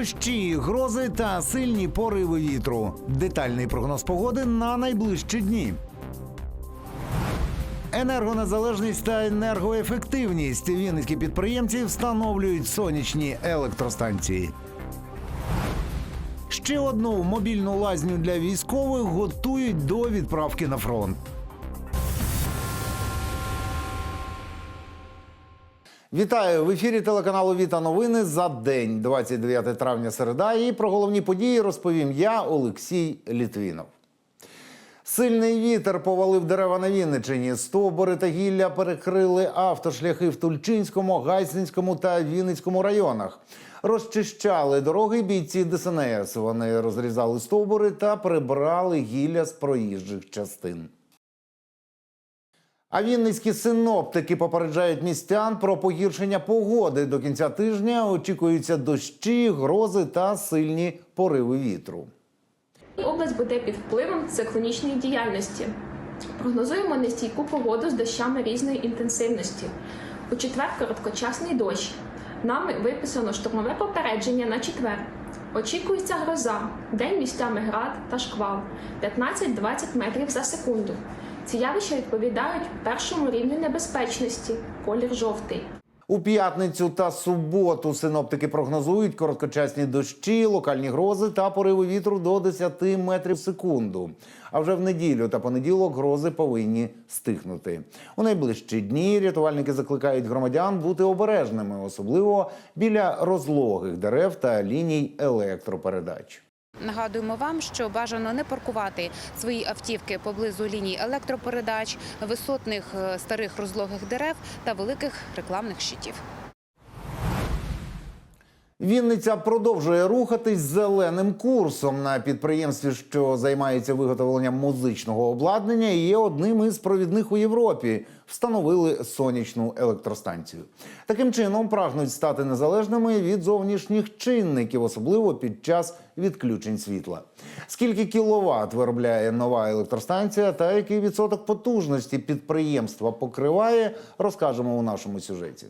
Дощі, грози та сильні пориви вітру. Детальний прогноз погоди на найближчі дні. Енергонезалежність та енергоефективність. Вінницькі підприємці встановлюють сонячні електростанції. Ще одну мобільну лазню для військових готують до відправки на фронт. Вітаю в ефірі телеканалу Віта Новини за день, 29 травня середа. І про головні події розповім я, Олексій Літвінов. Сильний вітер повалив дерева на Вінничині. Стовбури та гілля перекрили автошляхи в Тульчинському, Гайсинському та Вінницькому районах. Розчищали дороги бійці ДСНС. Вони розрізали стовбури та прибрали гілля з проїжджих частин. А вінницькі синоптики попереджають містян про погіршення погоди. До кінця тижня очікуються дощі, грози та сильні пориви вітру. Область буде під впливом циклонічної діяльності. Прогнозуємо нестійку погоду з дощами різної інтенсивності. У четвер короткочасний дощ. Нами виписано штурмове попередження на четвер. Очікується гроза, день місцями град та шквал 15-20 метрів за секунду. Ці явища відповідають першому рівню небезпечності колір жовтий. У п'ятницю та суботу синоптики прогнозують короткочасні дощі, локальні грози та пориви вітру до 10 метрів в секунду. А вже в неділю та понеділок грози повинні стихнути. У найближчі дні рятувальники закликають громадян бути обережними, особливо біля розлогих дерев та ліній електропередач. Нагадуємо вам, що бажано не паркувати свої автівки поблизу ліній електропередач, висотних е, старих розлогих дерев та великих рекламних щитів. Вінниця продовжує рухатись зеленим курсом на підприємстві, що займається виготовленням музичного обладнання, і є одним із провідних у Європі. Встановили сонячну електростанцію. Таким чином прагнуть стати незалежними від зовнішніх чинників, особливо під час відключень світла. Скільки кіловат виробляє нова електростанція та який відсоток потужності підприємства покриває, розкажемо у нашому сюжеті.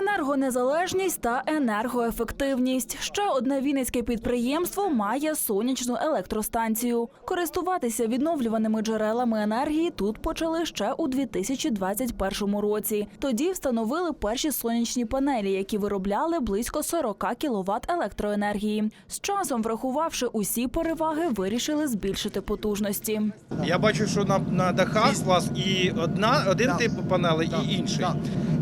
Енергонезалежність та енергоефективність. Ще одне вінницьке підприємство має сонячну електростанцію. Користуватися відновлюваними джерелами енергії тут почали ще у 2021 році. Тоді встановили перші сонячні панелі, які виробляли близько 40 кВт електроенергії. З часом, врахувавши усі переваги, вирішили збільшити потужності. Я бачу, що на, на дахах у вас і одна, один тип панелей, Так, і інший.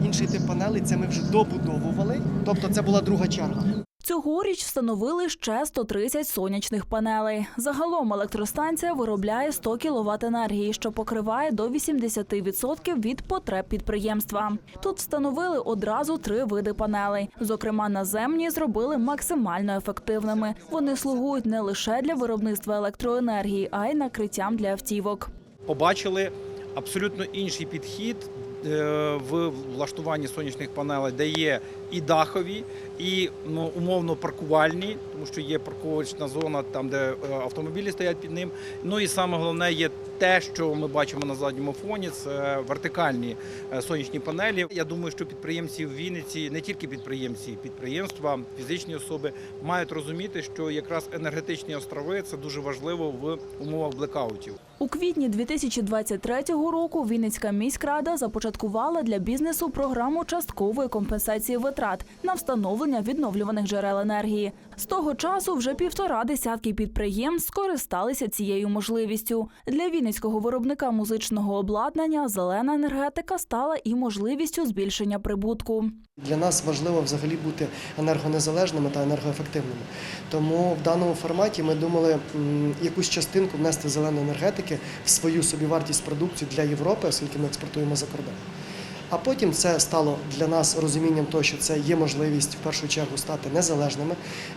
Інший тип панелей це ми вже добудовували, тобто це була друга черга. Цьогоріч встановили ще 130 сонячних панелей. Загалом електростанція виробляє 100 кВт енергії, що покриває до 80% від потреб підприємства. Тут встановили одразу три види панелей. Зокрема, наземні зробили максимально ефективними. Вони слугують не лише для виробництва електроенергії, а й накриттям для автівок. Побачили абсолютно інший підхід в влаштуванні сонячних панелей, де є і дахові, і ну, умовно паркувальні, тому що є парковочна зона, там де е, автомобілі стоять під ним. Ну і саме головне є те, що ми бачимо на задньому фоні, це вертикальні е, сонячні панелі. Я думаю, що підприємці в Вінниці, не тільки підприємці, підприємства, фізичні особи мають розуміти, що якраз енергетичні острови це дуже важливо в умовах блекаутів. У квітні 2023 року Вінницька міськрада започаткувала для бізнесу програму часткової компенсації витрат на встановлення відновлюваних джерел енергії. З того часу вже півтора десятки підприємств скористалися цією можливістю. Для вінницького виробника музичного обладнання зелена енергетика стала і можливістю збільшення прибутку. Для нас важливо взагалі бути енергонезалежними та енергоефективними. Тому в даному форматі ми думали якусь частинку внести зеленої енергетики в свою собівартість продукції для Європи, оскільки ми експортуємо за кордон. А потім це стало для нас розумінням того, що це є можливість в першу чергу стати незалежними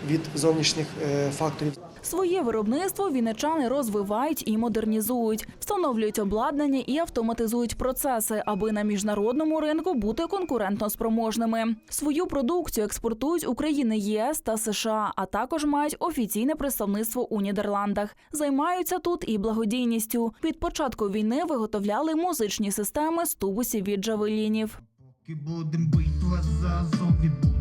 від зовнішніх е, факторів. Своє виробництво вінничани розвивають і модернізують, встановлюють обладнання і автоматизують процеси, аби на міжнародному ринку бути конкурентно спроможними. Свою продукцію експортують України, ЄС та США, а також мають офіційне представництво у Нідерландах. Займаються тут і благодійністю. Від початку війни виготовляли музичні системи з тубусів від джавелінів. Будем бить вас за зомбі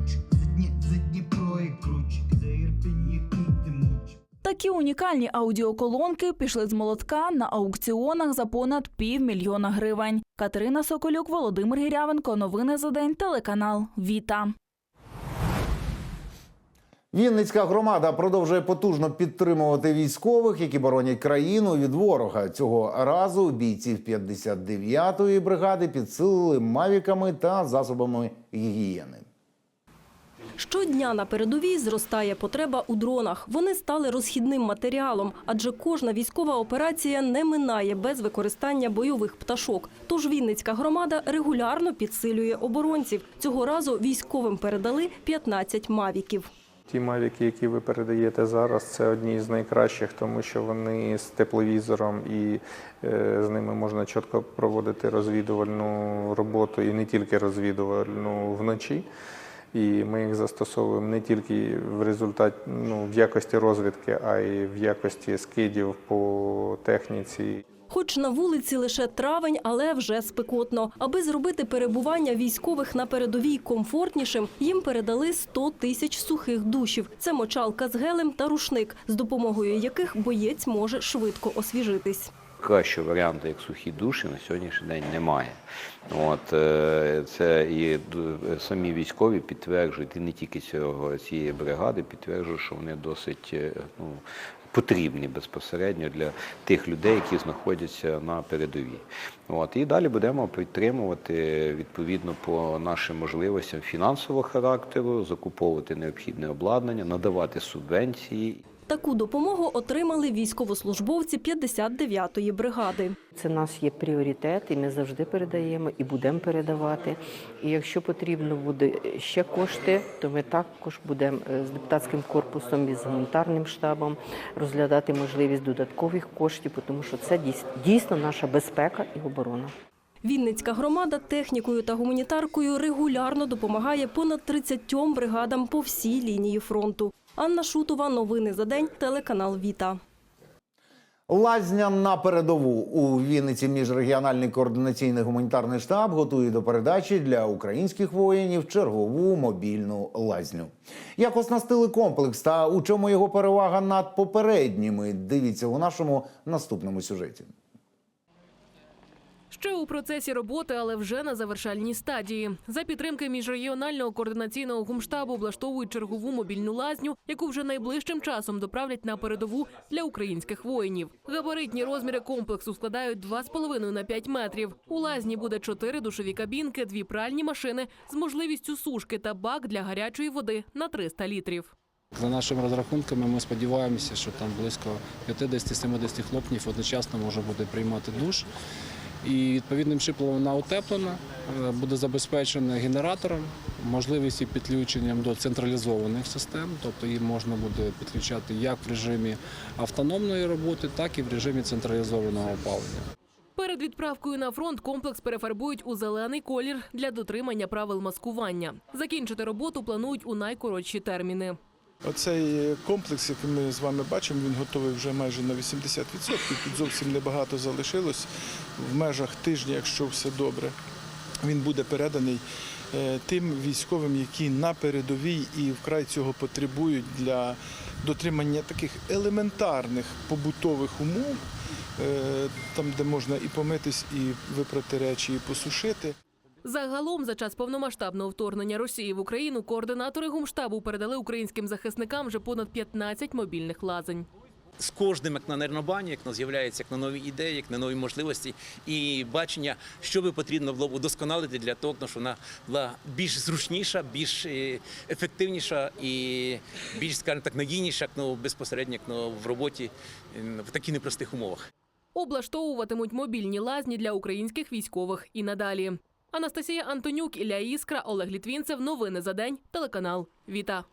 Такі унікальні аудіоколонки пішли з молотка на аукціонах за понад півмільйона гривень. Катерина Соколюк, Володимир Гірявенко. Новини за день. Телеканал Віта. Вінницька громада продовжує потужно підтримувати військових, які боронять країну від ворога. Цього разу бійців 59-ї бригади підсилили мавіками та засобами гігієни. Щодня на передовій зростає потреба у дронах. Вони стали розхідним матеріалом, адже кожна військова операція не минає без використання бойових пташок. Тож Вінницька громада регулярно підсилює оборонців. Цього разу військовим передали 15 мавіків. Ті мавіки, які ви передаєте зараз, це одні з найкращих, тому що вони з тепловізором і е, з ними можна чітко проводити розвідувальну роботу і не тільки розвідувальну вночі. І ми їх застосовуємо не тільки в результаті ну, в якості розвідки, а й в якості скидів по техніці. Хоч на вулиці лише травень, але вже спекотно. Аби зробити перебування військових на передовій комфортнішим, їм передали 100 тисяч сухих душів. Це мочалка з гелем та рушник, з допомогою яких боєць може швидко освіжитись. Кращого варіанту, як сухі душі, на сьогоднішній день немає. От, е, це і самі військові підтверджують, і не тільки цього, цієї бригади, підтверджують, що вони досить е, ну, потрібні безпосередньо для тих людей, які знаходяться на передовій. От, і далі будемо підтримувати відповідно по нашим можливостям фінансового характеру, закуповувати необхідне обладнання, надавати субвенції. Таку допомогу отримали військовослужбовці 59-ї бригади. Це нас є пріоритет, і ми завжди передаємо і будемо передавати. І якщо потрібно буде ще кошти, то ми також будемо е, з депутатським корпусом і з гуманітарним штабом розглядати можливість додаткових коштів, тому що це дійс- дійсно наша безпека і оборона. Вінницька громада технікою та гуманітаркою регулярно допомагає понад 30 бригадам по всій лінії фронту. Анна Шутова, новини за день, телеканал Віта. Лазня на передову у Вінниці міжрегіональний координаційний гуманітарний штаб готує до передачі для українських воїнів чергову мобільну лазню. Як оснастили комплекс та у чому його перевага над попередніми? Дивіться у нашому наступному сюжеті. Ще у процесі роботи, але вже на завершальній стадії. За підтримки міжрегіонального координаційного гумштабу облаштовують чергову мобільну лазню, яку вже найближчим часом доправлять на передову для українських воїнів. Габаритні розміри комплексу складають 2,5 на 5 метрів. У лазні буде 4 душові кабінки, дві пральні машини з можливістю сушки та бак для гарячої води на 300 літрів. За нашими розрахунками, ми сподіваємося, що там близько 50-70 хлопців одночасно може буде приймати душ. І відповідним шиплом вона утеплена, е, буде забезпечена генератором, можливістю підключенням до централізованих систем, тобто її можна буде підключати як в режимі автономної роботи, так і в режимі централізованого опалення. Перед відправкою на фронт комплекс перефарбують у зелений колір для дотримання правил маскування. Закінчити роботу планують у найкоротші терміни. Оцей комплекс, який ми з вами бачимо, він готовий вже майже на 80%. Тут зовсім небагато залишилось. В межах тижня, якщо все добре, він буде переданий е, тим військовим, які на передовій і вкрай цього потребують для дотримання таких елементарних побутових умов, е, там, де можна і помитись, і випрати речі, і посушити. Загалом, за час повномасштабного вторгнення Росії в Україну, координатори гумштабу передали українським захисникам вже понад 15 мобільних лазень. з кожним як на нернобані, як на з'являється як на нові ідеї, як на нові можливості і бачення, що би потрібно було б удосконалити для того, щоб вона була більш зручніша, більш е, ефективніша і більш, скажімо так, надійніша як, ну, безпосередньо як, ну, в роботі в таких непростих умовах. Облаштовуватимуть мобільні лазні для українських військових і надалі. Анастасія Антонюк, Ілля Іскра, Олег Літвінцев. Новини за день. Телеканал Віта.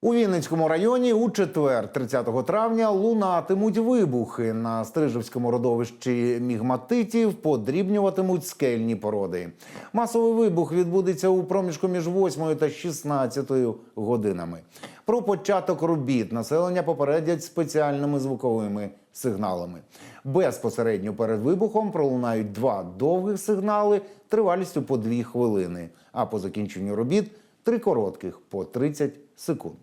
У Вінницькому районі у четвер, 30 травня, лунатимуть вибухи. На Стрижівському родовищі мігматитів подрібнюватимуть скельні породи. Масовий вибух відбудеться у проміжку між 8 та 16 годинами. Про початок робіт населення попередять спеціальними звуковими сигналами. Безпосередньо перед вибухом пролунають два довгих сигнали тривалістю по 2 хвилини. А по закінченню робіт три коротких по 30 секунд.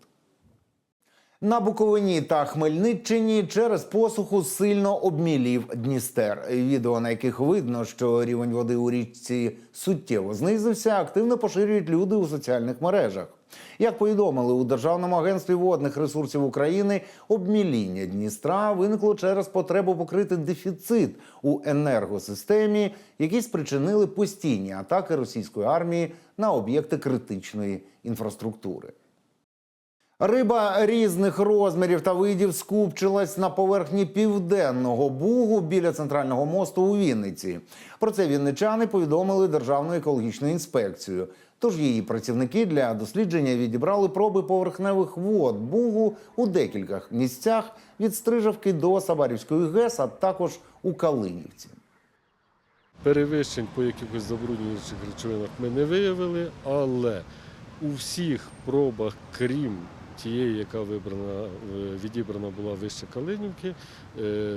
На Буковині та Хмельниччині через посуху сильно обмілів Дністер. Відео, на яких видно, що рівень води у річці суттєво знизився, активно поширюють люди у соціальних мережах. Як повідомили у Державному агентстві водних ресурсів України, обміління Дністра виникло через потребу покрити дефіцит у енергосистемі, які спричинили постійні атаки російської армії на об'єкти критичної інфраструктури. Риба різних розмірів та видів скупчилась на поверхні південного бугу біля центрального мосту у Вінниці. Про це вінничани повідомили Державну екологічну інспекцію. Тож її працівники для дослідження відібрали проби поверхневих вод бугу у декількох місцях від Стрижавки до Сабарівської ГЕС, а також у Калинівці. Перевищень по якихось забруднюючих речовинах ми не виявили, але у всіх пробах, крім тієї, яка вибрана, е, відібрана була вище Калинівки, е,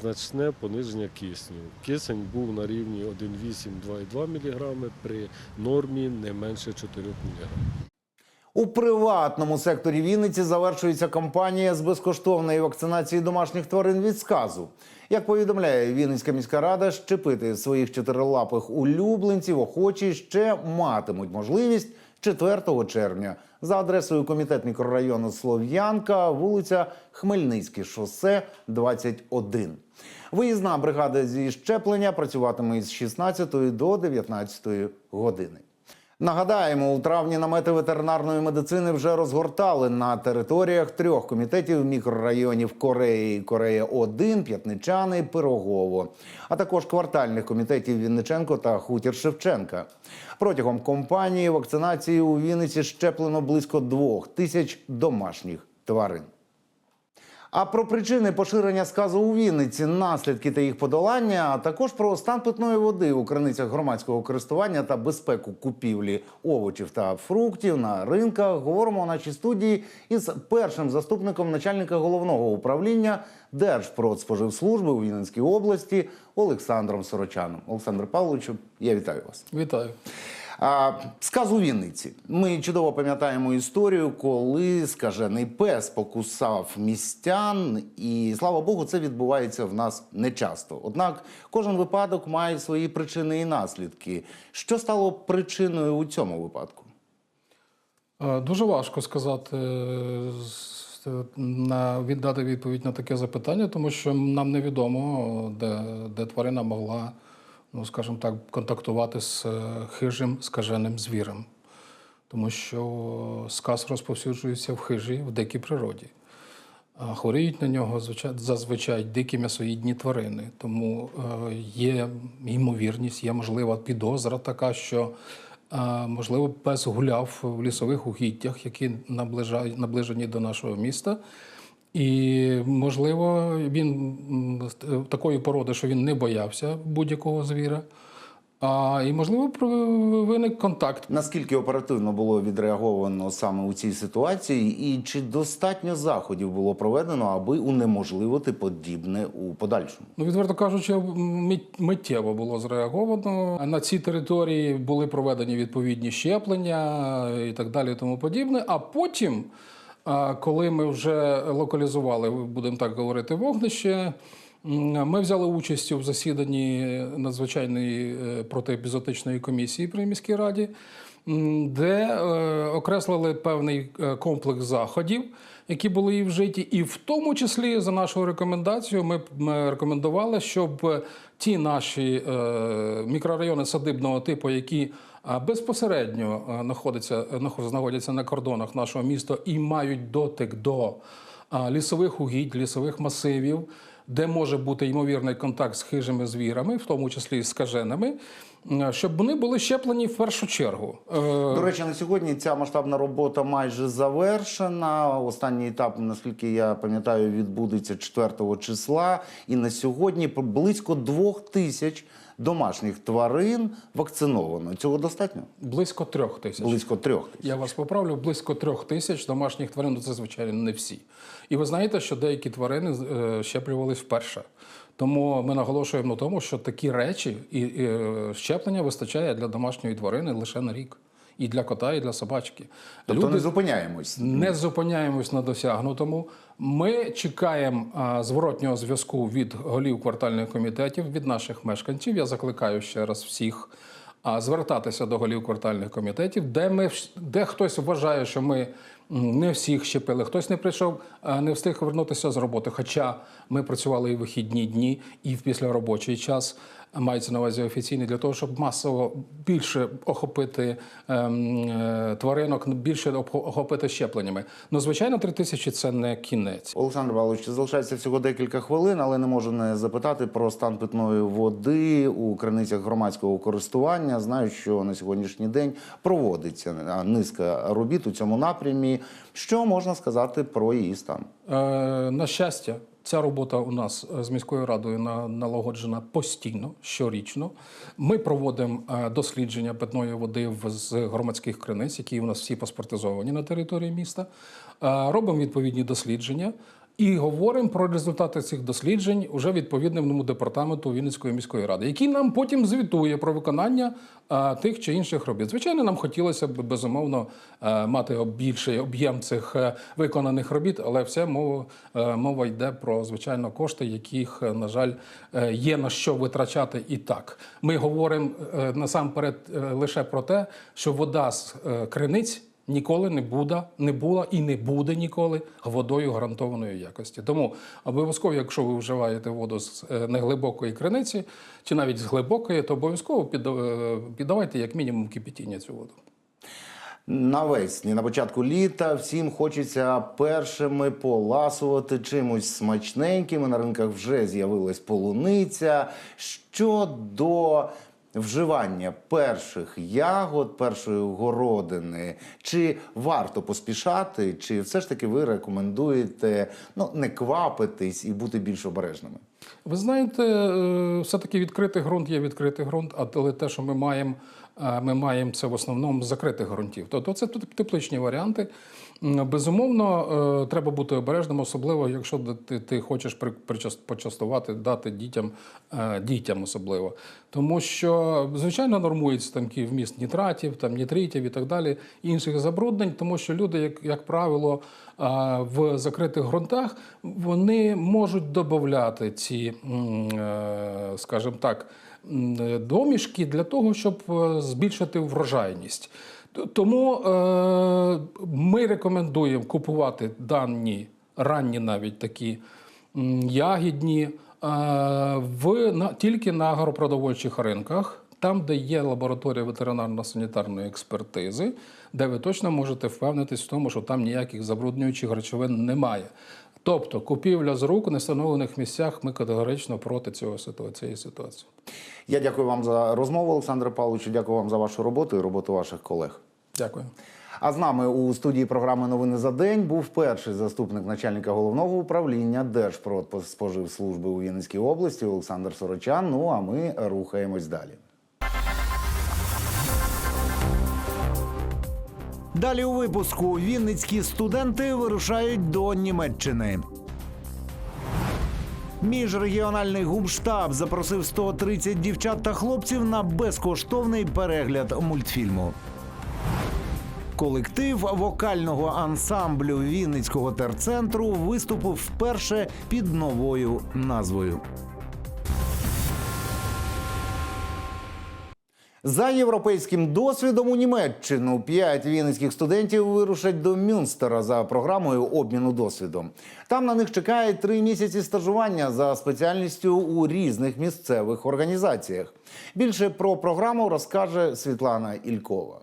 значне пониження кисню. Кисень був на рівні 1,8-2,2 мг при нормі не менше 4 мг. У приватному секторі Вінниці завершується кампанія з безкоштовної вакцинації домашніх тварин від сказу. Як повідомляє Вінницька міська рада, щепити своїх чотирилапих улюбленців охочі ще матимуть можливість 4 червня за адресою комітет мікрорайону Слов'янка, вулиця Хмельницьке шосе 21. Виїзна бригада зі щеплення працюватиме із 16 до 19 години. Нагадаємо, у травні намети ветеринарної медицини вже розгортали на територіях трьох комітетів мікрорайонів Кореї, Корея 1 П'ятничани, Пирогово, а також квартальних комітетів Вінниченко та Хутір Шевченка. Протягом кампанії вакцинації у Вінниці щеплено близько двох тисяч домашніх тварин. А про причини поширення сказу у Вінниці, наслідки та їх подолання, а також про стан питної води у криницях громадського користування та безпеку купівлі овочів та фруктів на ринках, говоримо у нашій студії із першим заступником начальника головного управління Держпродспоживслужби у Вінницькій області Олександром Сорочаном. Олександр Павловичу, я вітаю вас. Вітаю. Сказ Вінниці. Ми чудово пам'ятаємо історію, коли скажений пес покусав містян, і слава Богу, це відбувається в нас нечасто. Однак кожен випадок має свої причини і наслідки. Що стало причиною у цьому випадку? Дуже важко сказати, на, віддати відповідь на таке запитання, тому що нам невідомо, де, де тварина могла, ну скажімо так, контактувати з е, хижим скаженим звірем. Тому що сказ розповсюджується в хижі, в дикій природі. Хворіють на нього зазвичай дикі м'ясоїдні тварини. Тому е, є ймовірність, є можлива підозра така, що е, можливо пес гуляв в лісових угіддях, які наближені до нашого міста. І, можливо, він такої породи, що він не боявся будь-якого звіра. А, і, можливо, виник контакт. Наскільки оперативно було відреаговано саме у цій ситуації, і чи достатньо заходів було проведено, аби унеможливити подібне у подальшому? Ну, відверто кажучи, мит- миттєво було зреаговано. На цій території були проведені відповідні щеплення і так далі, і тому подібне. А потім, коли ми вже локалізували, будемо так говорити, вогнище. Ми взяли участь у засіданні надзвичайної е, протиепізотичної комісії при міській раді, де е, окреслили певний е, комплекс заходів, які були і вжиті, і в тому числі за нашою рекомендацією ми, рекомендували, щоб ті наші мікрорайони садибного типу, які безпосередньо е, знаходяться, нахо- знаходяться на кордонах нашого міста і мають дотик до е, лісових угідь, лісових масивів, де може бути ймовірний контакт з хижими звірами, в тому числі і з скаженими, е, щоб вони були щеплені в першу чергу. Е, До речі, на сьогодні ця масштабна робота майже завершена. Останній етап, наскільки я пам'ятаю, відбудеться 4 числа. І на сьогодні близько двох тисяч домашніх тварин вакциновано. Цього достатньо? Близько трьох тисяч. Близько трьох тисяч. Я вас поправлю, близько трьох тисяч домашніх тварин, ну, це звичайно не всі. І ви знаєте, що деякі тварини е, щеплювались вперше. Тому ми наголошуємо на тому, що такі речі і, е, щеплення вистачає для домашньої тварини лише на рік. І для кота, і для собачки. Тобто не зупиняємось. Не зупиняємось на досягнутому. Ми чекаємо зворотнього зв'язку від голів квартальних комітетів, від наших мешканців. Я закликаю ще раз всіх а, звертатися до голів квартальних комітетів, де ми де хтось вважає, що ми не всіх щепили, хтось не прийшов, не встиг вернутися з роботи. Хоча ми працювали і в вихідні дні, і в післяробочий час. Мається на увазі офіційний для того, щоб масово більше охопити ем, е, тваринок, більше охо- охопити щепленнями. Ну, звичайно, три тисячі це не кінець. Олександр Павлович, залишається всього декілька хвилин, але не можу не запитати про стан питної води у криницях громадського користування. Знаю, що на сьогоднішній день проводиться низка робіт у цьому напрямі. Що можна сказати про її стан? Е, на щастя, ця робота у нас е, з міською радою на- налагоджена постійно, щорічно. Ми проводимо е, дослідження питної води з громадських криниць, які у нас всі паспортизовані на території міста. Е, Робимо відповідні дослідження. І говоримо про результати цих досліджень уже відповідному департаменту Вінницької міської ради, який нам потім звітує про виконання тих чи інших робіт. Звичайно, нам хотілося б безумовно е, мати більший об'єм цих е, виконаних робіт, але все мова, е, мова йде про звичайно кошти, яких, на жаль, є на що витрачати і так. Ми говоримо насамперед лише про те, що вода з криниць ніколи не буде, не була і не буде ніколи водою гарантованої якості. Тому обов'язково, якщо ви вживаєте воду з е, неглибокої криниці, чи навіть з глибокої, то обов'язково е, піддавайте як мінімум кипятіння цю воду. Навесні, на початку літа, всім хочеться першими поласувати чимось смачненьким. На ринках вже з'явилась полуниця. Щодо вживання перших ягод, першої городини, чи варто поспішати, чи все ж таки ви рекомендуєте ну, не квапитись і бути більш обережними? Ви знаєте, е, все-таки відкритий ґрунт є відкритий ґрунт, але те, що ми маємо, е, ми маємо це в основному закритих ґрунтів. Тобто це тепличні варіанти. Безумовно, е, треба бути обережним, особливо якщо ти, ти хочеш почастувати, дати дітям, дітям особливо. Тому що, звичайно, нормується там вміст нітратів, там, нітритів і так далі, інших забруднень, тому що люди, як, як правило, в закритих ґрунтах вони можуть додати ці, е, скажімо так, домішки для того, щоб е, збільшити врожайність. Тому е, ми рекомендуємо купувати дані, ранні навіть такі ягідні, в, на, тільки на агропродовольчих ринках, там, де є лабораторія ветеринарно-санітарної експертизи, де ви точно можете впевнитись в тому, що там ніяких забруднюючих речовин немає. Тобто купівля з рук у нестановлених місцях ми категорично проти цього ситу- цієї ситуації. Я дякую вам за розмову, Олександре Павловичу. Дякую вам за вашу роботу і роботу ваших колег. Дякую. А з нами у студії програми Новини за день був перший заступник начальника головного управління Держпродспоживслужби у Вінницькій області Олександр Сорочан. Ну а ми рухаємось далі. Далі у випуску вінницькі студенти вирушають до Німеччини. Міжрегіональний губштаб запросив 130 дівчат та хлопців на безкоштовний перегляд мультфільму. Колектив вокального ансамблю Вінницького терцентру виступив вперше під новою назвою. За європейським досвідом у Німеччину п'ять вінницьких студентів вирушать до Мюнстера за програмою обміну досвідом. Там на них чекає три місяці стажування за спеціальністю у різних місцевих організаціях. Більше про програму розкаже Світлана Ількова.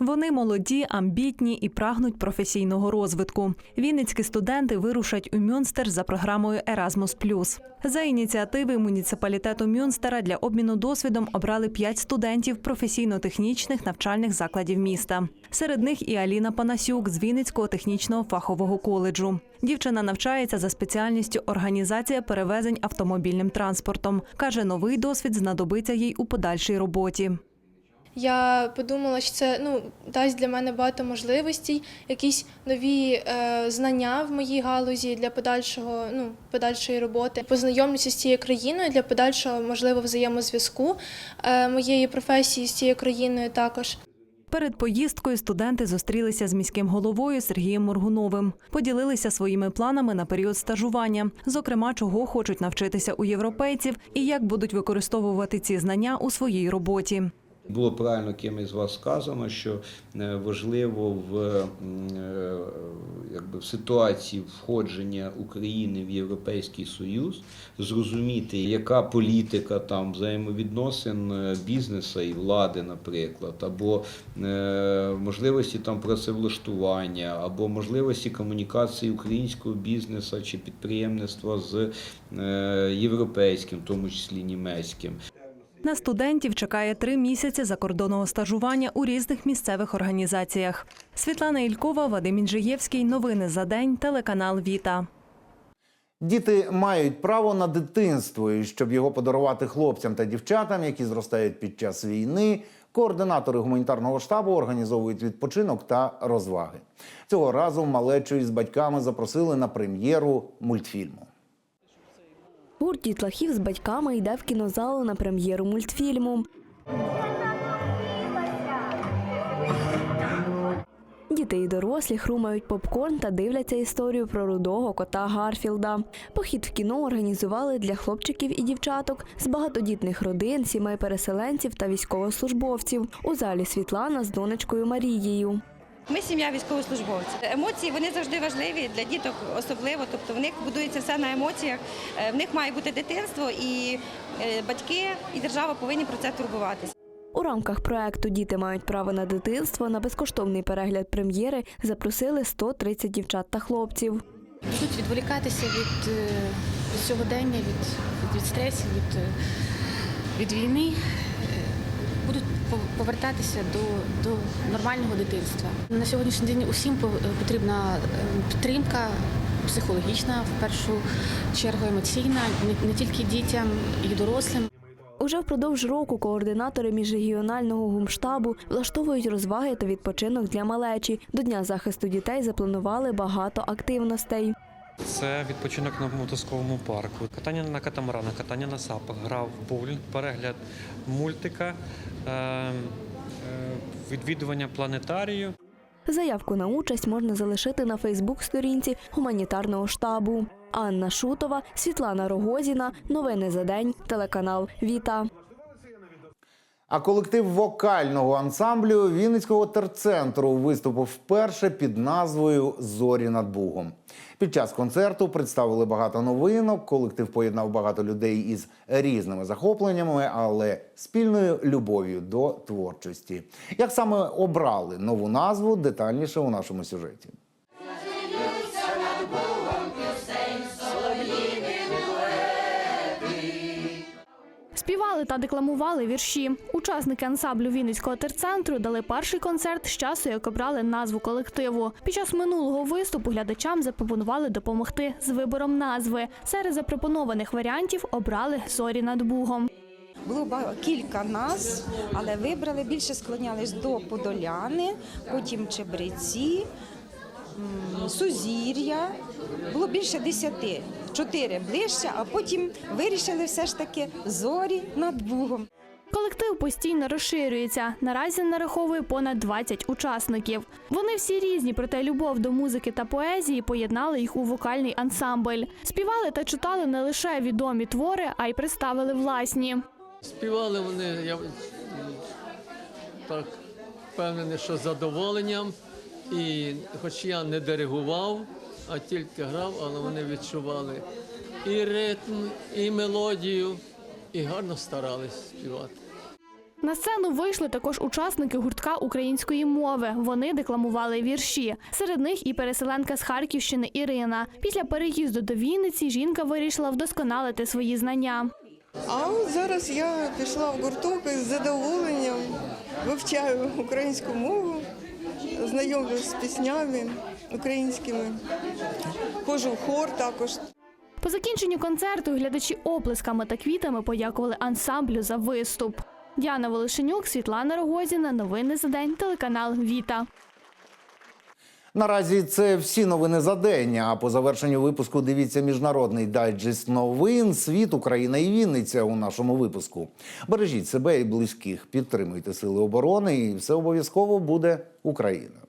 Вони молоді, амбітні і прагнуть професійного розвитку. Вінницькі студенти вирушать у Мюнстер за програмою Erasmus+. За ініціативи муніципалітету Мюнстера для обміну досвідом обрали п'ять студентів професійно-технічних навчальних закладів міста. Серед них і Аліна Панасюк з Вінницького технічного фахового коледжу. Дівчина навчається за спеціальністю організація перевезень автомобільним транспортом. каже, новий досвід знадобиться їй у подальшій роботі. Я подумала, що це ну, дасть для мене багато можливостей, якісь нові е, знання в моїй галузі для подальшого, ну, подальшої роботи. Познайомлюся з цією країною для подальшого, можливо, взаємозв'язку е, моєї професії з цією країною також. Перед поїздкою студенти зустрілися з міським головою Сергієм Моргуновим, поділилися своїми планами на період стажування, зокрема, чого хочуть навчитися у європейців і як будуть використовувати ці знання у своїй роботі. Було правильно кимось з вас сказано, що е, важливо в, е, якби, в ситуації входження України в Європейський Союз зрозуміти, яка політика там взаємовідносин е, бізнесу і влади, наприклад, або е, можливості там працевлаштування, або можливості комунікації українського бізнесу чи підприємництва з е, європейським, в тому числі німецьким. На студентів чекає три місяці закордонного стажування у різних місцевих організаціях. Світлана Ількова, Вадим Інжиєвський. Новини за день. Телеканал Віта. Діти мають право на дитинство, і щоб його подарувати хлопцям та дівчатам, які зростають під час війни. Координатори гуманітарного штабу організовують відпочинок та розваги. Цього разу малечу із батьками запросили на прем'єру мультфільму. Гурт дітлахів з батьками йде в кінозалу на прем'єру мультфільму. Діти і дорослі хрумають попкорн та дивляться історію про рудого кота Гарфілда. Похід в кіно організували для хлопчиків і дівчаток з багатодітних родин, сімей переселенців та військовослужбовців. У залі Світлана з донечкою Марією. Ми сім'я військовослужбовців. Емоції вони завжди важливі для діток, особливо. Тобто в них будується все на емоціях. Е, В них має бути дитинство, і е, батьки і держава повинні про це турбуватися. У рамках проекту Діти мають право на дитинство на безкоштовний перегляд прем'єри запросили 130 дівчат та хлопців. Будуть відволікатися від, е, від сьогодення, від, від стресів, від, від війни. Будуть повертатися до, до нормального дитинства. На сьогоднішній день усім потрібна е, підтримка психологічна, в першу чергу емоційна, не, не тільки дітям і дорослим. Уже впродовж року координатори міжрегіонального гумштабу влаштовують розваги та відпочинок для малечі. До Дня захисту дітей запланували багато активностей. Це відпочинок на мотузковому парку, катання на катамаранах, катання на сапах, гра в боулінг, перегляд мультика, е, е, відвідування планетарію. Заявку на участь можна залишити на Фейсбук-сторінці гуманітарного штабу. Анна Шутова, Світлана Рогозіна. Новини за день. Телеканал Віта. А колектив вокального ансамблю Вінницького терцентру виступив вперше під назвою Зорі над Бугом. Під час концерту представили багато новинок. Колектив поєднав багато людей із різними захопленнями, але спільною любов'ю до творчості. Як саме обрали нову назву, детальніше у нашому сюжеті. Співали та декламували вірші. Учасники ансамблю Вінницького терцентру дали перший концерт з часу, як обрали назву колективу. Під час минулого виступу глядачам запропонували допомогти з вибором назви. Серед запропонованих варіантів обрали зорі над Бугом. Було кілька назв, але вибрали більше склонялись до Подоляни, потім Чебреці, Сузір'я. Було більше десяти. Чотири ближче, а потім вирішили все ж таки зорі над Бугом. Колектив постійно розширюється. Наразі нараховує понад 20 учасників. Вони всі різні, проте любов до музики та поезії поєднали їх у вокальний ансамбль. Співали та читали не лише відомі твори, а й представили власні. Співали вони, я так впевнений, що з задоволенням. І хоч я не диригував, а тільки грав, але вони відчували і ритм, і мелодію, і гарно старались співати. На сцену вийшли також учасники гуртка української мови. Вони декламували вірші. Серед них і переселенка з Харківщини Ірина. Після переїзду до Вінниці жінка вирішила вдосконалити свої знання. А от зараз я пішла в гурток і з задоволенням вивчаю українську мову, знайомлюсь з піснями українськими, ходжу в хор також. По закінченню концерту глядачі оплесками та квітами подякували ансамблю за виступ. Діана Волошенюк, Світлана Рогозіна. Новини за день. Телеканал Віта. Наразі це всі новини за день. А по завершенню випуску дивіться міжнародний дайджест новин Світ, Україна і Вінниця у нашому випуску. Бережіть себе і близьких, підтримуйте сили оборони, і все обов'язково буде Україна.